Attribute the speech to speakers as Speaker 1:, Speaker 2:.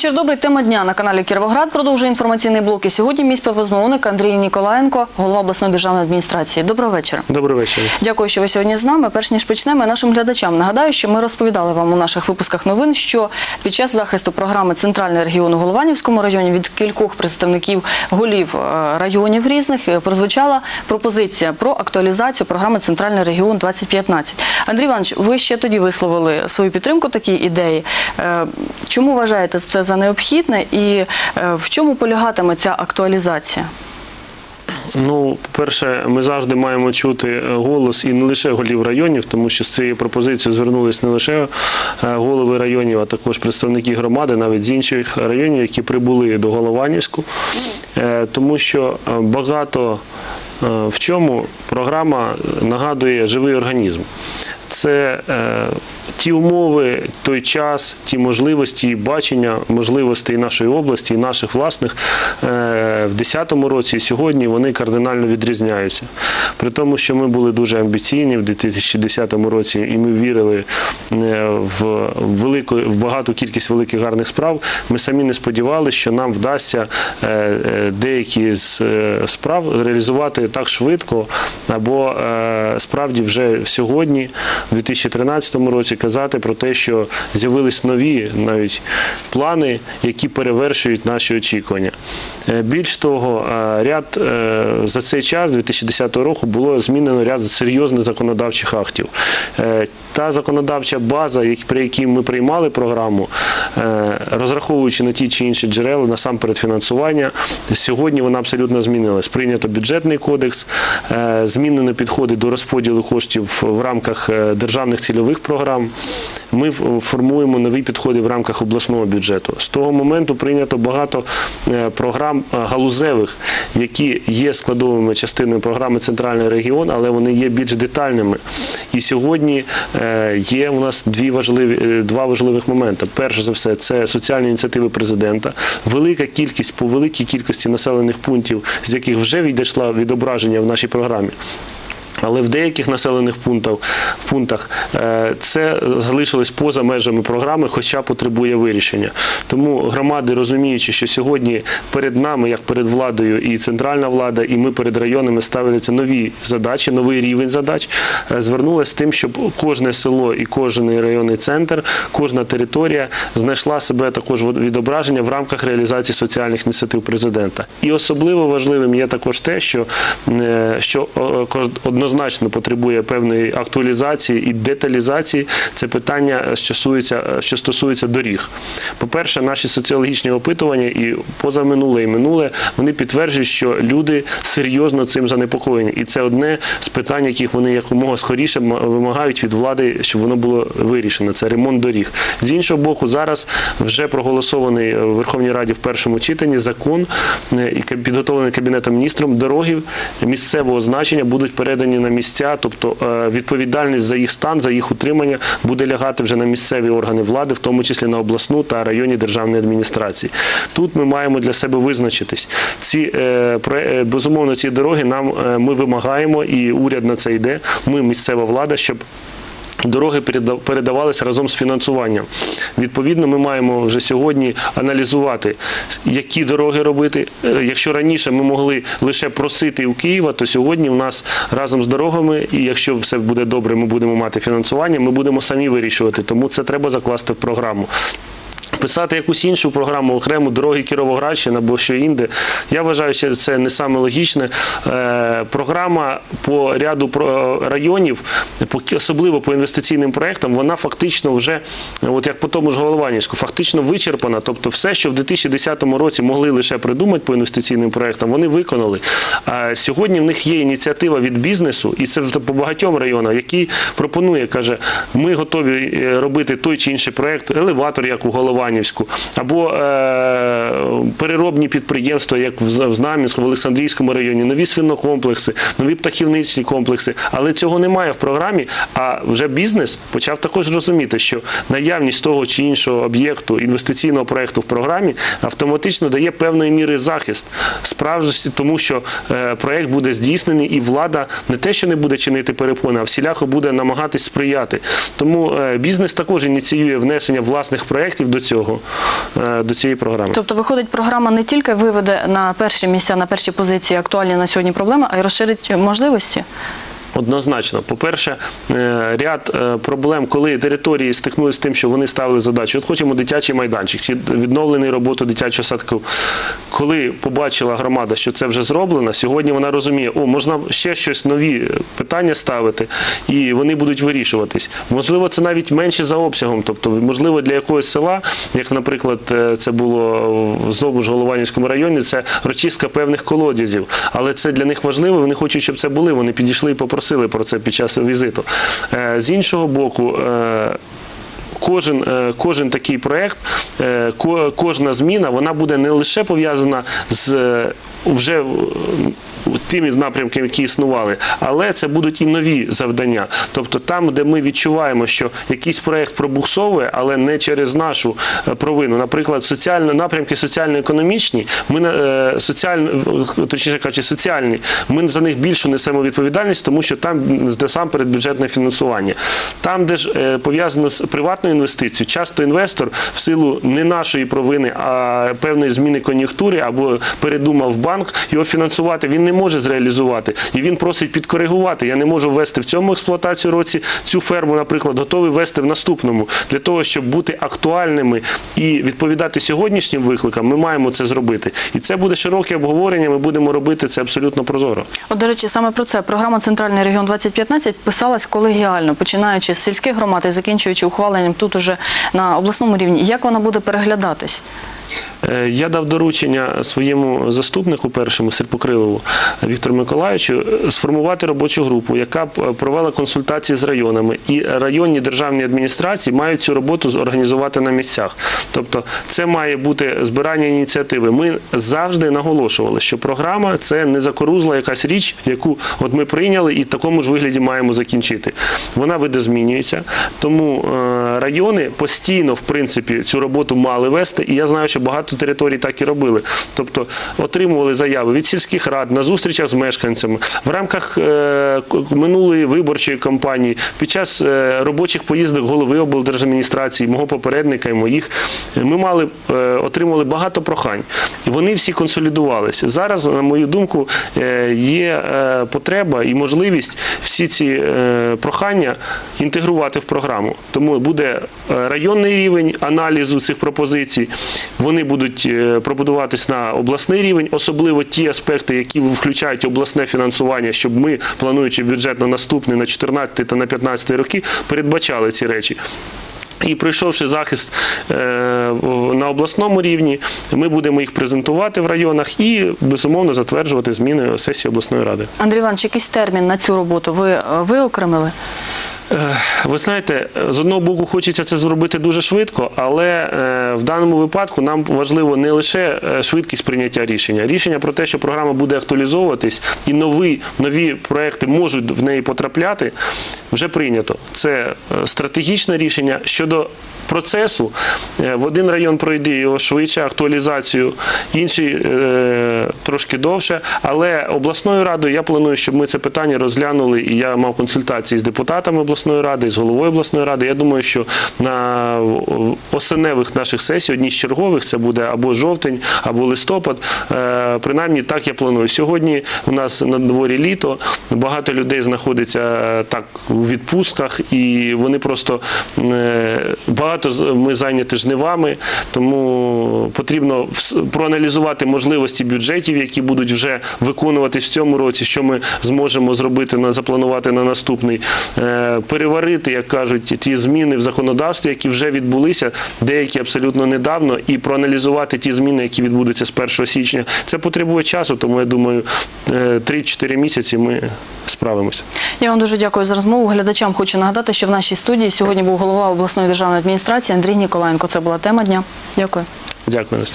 Speaker 1: Вечір добрий. Тема дня на каналі Кіровоград продовжує інформаційний блок. І сьогодні мій співрозмовник Андрій Ніколаєнко, голова обласної державної адміністрації. Доброго вечора.
Speaker 2: Добрий вечір.
Speaker 1: Дякую, що ви сьогодні з нами. Перш ніж почнемо, нашим глядачам нагадаю, що ми розповідали вам у наших випусках новин, що під час захисту програми Центральний регіон у Голованівському районі від кількох представників голів е, районів різних е, прозвучала пропозиція про актуалізацію програми Центральний регіон 2015. Андрій Іванович, ви ще тоді висловили свою підтримку такій ідеї. Е, Чому вважаєте це за необхідне і е, в чому полягатиме ця актуалізація?
Speaker 2: Ну, по-перше, ми завжди маємо чути е, голос і не лише голів районів, тому що з цією пропозицією звернулись не лише е, голови районів, а також представники громади, навіть з інших районів, які прибули до Голованівську, тому що багато в чому програма нагадує живий організм. Це ті умови, той час, ті можливості, і бачення можливостей нашої області і наших власних е, в 2010 році і сьогодні вони кардинально відрізняються. При тому, що ми були дуже амбіційні в 2010 році, і ми вірили е, в велику, в багату кількість великих гарних справ. Ми самі не сподівалися, що нам вдасться е, деякі з справ реалізувати так швидко, або справді вже сьогодні, в 2013 році, казати про те, що з'явились нові навіть плани, які перевершують наші очікування. Е, Більш того, е, ряд е, за цей час, 2010 року, було змінено ряд серйозних законодавчих актів. Та законодавча база, при якій ми приймали програму, розраховуючи на ті чи інші джерела, насамперед фінансування, сьогодні вона абсолютно змінилась. Прийнято бюджетний кодекс, змінені підходи до розподілу коштів в рамках державних цільових програм. Ми формуємо нові підходи в рамках обласного бюджету. З того моменту прийнято багато е, програм е, галузевих, які є складовими частиною програми Центральний регіон, але вони є більш детальними. І сьогодні е, є у нас дві важливі, два важливих моменти. Перш за все, це соціальні ініціативи президента. Велика кількість по великій кількості населених пунктів, з яких вже відійшла відображення в нашій програмі. Але в деяких населених пунктах, е, це залишилось поза межами програми, хоча потребує вирішення. Тому громади, розуміючи, що сьогодні перед нами, як перед владою, і центральна влада, і ми перед районами ставляться нові задачі, новий рівень задач, е, звернулися з тим, щоб кожне село і кожен районний центр, кожна територія знайшла себе також відображення в рамках реалізації соціальних ініціатив президента. І особливо важливим є також те, що, е, що о, ко- однозначно потребує певної актуалізації і деталізації. Це питання, е, що стосується, що стосується доріг. По-перше, наші соціологічні опитування і позаминуле і минуле вони підтверджують, що люди серйозно цим занепокоєні, і це одне з питань, яких вони якомога скоріше вимагають від влади, щоб воно було вирішено. Це ремонт доріг. З іншого боку, зараз вже проголосований е, в Верховній Раді в першому читанні закон е, підготовлений кабінетом міністром. Дороги місцевого значення будуть передані на місця, тобто е, відповідальність за їх стан, за їх утримання буде лягати вже на місцеві органи влади, в тому числі на обласну та районні державні адміністрації. Тут ми маємо для себе визначитись. Ці е, е, безумовно ці дороги нам ми вимагаємо, і уряд на це йде. Ми місцева влада, щоб Дороги переда- передавалися разом з фінансуванням. Відповідно, ми маємо вже сьогодні аналізувати, які дороги робити. Е, Якщо раніше ми могли лише просити у Києва, то сьогодні в нас разом з дорогами, і якщо все буде добре, ми будемо мати фінансування, ми будемо самі вирішувати. Тому це треба закласти в програму. Писати якусь іншу програму, окрему дороги Кіровоградщина або що інде. Я вважаю, що це не саме логічне. Е, програма по ряду районів, особливо по інвестиційним проектам, вона фактично вже, от як по тому ж Голованівську, фактично вичерпана. Тобто все, що в 2010 році могли лише придумати по інвестиційним проектам, вони виконали. А сьогодні в них є ініціатива від бізнесу, і це по багатьом районам, який пропонує, каже, ми готові е, робити той чи інший проект, елеватор, як у Голованівську, або е, переробні підприємства, як в Знам'янську, в Олександрійському районі, нові свинокомплекси, нові птахівничні комплекси. Але цього немає в програмі. А вже бізнес почав також розуміти, що наявність того чи іншого об'єкту інвестиційного проекту в програмі автоматично дає певної міри захист справжності, тому що е, проект буде здійснений, і влада не те, що не буде чинити перепони, а всіляко буде намагатись сприяти. Тому е, бізнес також ініціює внесення власних проєктів до цього. Цього е, до цієї програми.
Speaker 1: Тобто, виходить, програма не тільки виведе на перші місця, на перші позиції актуальні на сьогодні проблеми, а й розширить можливості.
Speaker 2: Однозначно, по-перше, е, ряд е, проблем, коли території стикнулися з тим, що вони ставили задачу. От хочемо дитячий майданчик, чи відновлений роботу дитячого садку. Коли побачила громада, що це вже зроблено, сьогодні вона розуміє, о, можна ще щось нові питання ставити, і вони будуть вирішуватись. Можливо, це навіть менше за обсягом. Тобто, можливо, для якогось села, як, наприклад, е, це було знову ж Голованівському районі, це розчистка певних колодязів. Але це для них важливо. Вони хочуть, щоб це були. Вони підійшли і попросили про це під час візиту. Е, З іншого боку. Кожен, е, кожен такий проєкт, е, кожна зміна, вона буде не лише пов'язана з е, вже тими напрямками, які існували, але це будуть і нові завдання. Тобто там, де ми відчуваємо, що якийсь проєкт пробуксовує, але не через нашу провину. Наприклад, соціальні напрямки соціально-економічні, ми соціально, точніше кажучи, соціальні, ми за них більшу несемо відповідальність, тому що там насамперед бюджетне фінансування. Там, де ж пов'язано з приватною інвестицією, часто інвестор в силу не нашої провини, а певної зміни кон'юнктури або передумав банк його фінансувати, він не може зреалізувати. І він просить підкоригувати. Я не можу ввести в цьому експлуатацію році цю ферму, наприклад, готовий ввести в наступному. Для того, щоб бути актуальними і відповідати сьогоднішнім викликам, ми маємо це зробити. І це буде широке обговорення. Ми будемо робити це абсолютно прозоро.
Speaker 1: От, до речі, саме про це програма Центральний регіон 2015 писалась колегіально, починаючи з сільських громад і закінчуючи ухваленням тут уже на обласному рівні. Як вона буде переглядатись?
Speaker 2: Е, Я дав доручення своєму заступнику першому Серпокрилову Віктору Миколаївичу е, сформувати робочу групу, яка б е, провела консультації з районами. І районні державні адміністрації мають цю роботу зорганізувати на місцях. Тобто, це має бути збирання ініціативи. Ми завжди наголошували, що програма це не закорузла якась річ, яку от ми прийняли і в такому ж вигляді маємо закінчити. Вона видозмінюється. Тому е, райони постійно, в принципі, цю роботу мали вести. І я знаю, що багато територій так і робили. Тобто отримували заяви від сільських рад на зустрічах з мешканцями в рамках е, минулої виборчої кампанії, під час е, робочих поїздок голови облдержадміністрації, мого попередника і моїх, ми мали е, отримували багато прохань, і вони всі консолідувалися. Зараз, на мою думку, е, є е, потреба і можливість всі ці е, прохання інтегрувати в програму. Тому буде районний рівень аналізу цих пропозицій. Вони будуть е, пробудуватись на обласний рівень, особливо ті аспекти, які включають обласне фінансування, щоб ми, плануючи бюджет на наступний, на 14 та на 15 роки, передбачали ці речі. І пройшовши захист е, на обласному рівні, ми будемо їх презентувати в районах і безумовно затверджувати зміни сесії обласної ради.
Speaker 1: Андрій Іванович, якийсь термін на цю роботу ви е, виокремили?
Speaker 2: Е, Ви знаєте, з одного боку хочеться це зробити дуже швидко, але е, в даному випадку нам важливо не лише е, швидкість прийняття рішення. Рішення про те, що програма буде актуалізовуватись і нові, нові проекти можуть в неї потрапляти, вже прийнято. Це стратегічне рішення щодо. Процесу Е, в один район пройде його швидше, актуалізацію, інший е, трошки довше. Але обласною радою я планую, щоб ми це питання розглянули. І я мав консультації з депутатами обласної ради, з головою обласної ради. Я думаю, що на осеневих наших сесій, одній з чергових, це буде або жовтень, або листопад. Е, Принаймні так я планую. Сьогодні у нас на дворі літо. Багато людей знаходиться так у відпустках, і вони просто е, багато ми зайняті жнивами, тому потрібно проаналізувати можливості бюджетів, які будуть вже виконуватись в цьому році, що ми зможемо зробити на запланувати на наступний, Е, переварити, як кажуть, ті зміни в законодавстві, які вже відбулися, деякі абсолютно недавно, і проаналізувати ті зміни, які відбудуться з 1 січня. Це потребує часу, тому я думаю, е, 3-4 місяці ми справимося.
Speaker 1: Я вам дуже дякую за розмову. Глядачам хочу нагадати, що в нашій студії сьогодні був голова обласної державної адміністрації Андрій Ніколаєнко. Це була тема дня. Дякую.
Speaker 2: Дякую.